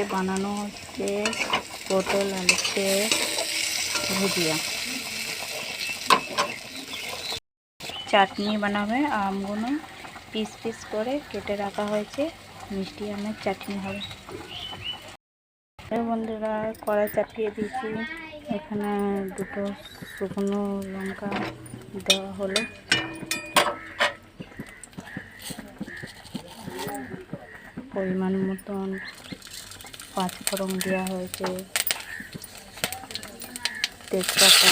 আজকে বানানো হচ্ছে, পটল আলুতে ভুজিয়া। চাটনি বানাবে, আমগুলো পিস পিস করে কেটে রাখা হয়েছে, মিষ্টি আমের চাটনি হবে। বন্ধুরা, কড়াই চাপিয়ে দিয়েছি। এখানে দুটো শুকনো লঙ্কা দেওয়া হলো। পরিমাণ মতন পাঁচ ফোড়ন দেওয়া হয়েছে, তেজপাতা।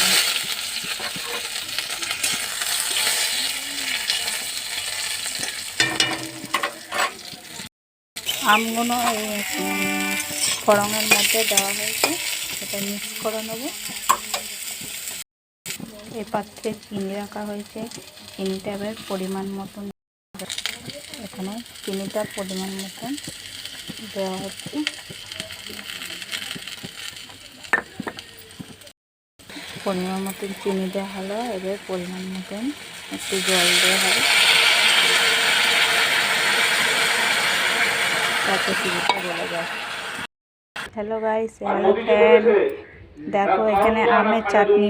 আমগুলো ফড়ঙের মধ্যে দেওয়া হয়েছে, এটা মিক্স করে নেব। এই পাত্রে চিনি রাখা হয়েছে চিনিটা পরিমাণ মতন। এখানে চিনিটা পরিমাণ মতন দেওয়া হচ্ছে। পরিমাণ মতন চিনি দেওয়া হলো, এবার পরিমাণ মতন একটু জল দেওয়া হবে। তাতে চিনিটা বলে যায় হ্যালো গাইস হ্যালো ফ্রেন্ড দেখো, এখানে আমের চাটনি,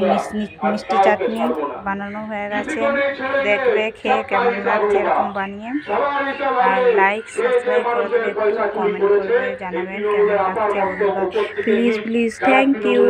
মিষ্টি চাটনি বানানো হয়ে গেছে। দেখবে, খেয়ে কেমন লাগছে এরকম বানিয়ে। আর লাইক সাবস্ক্রাইব করবে কমেন্ট করবে, জানাবেন কেমন লাগছে প্লিজ প্লিজ থ্যাংক ইউ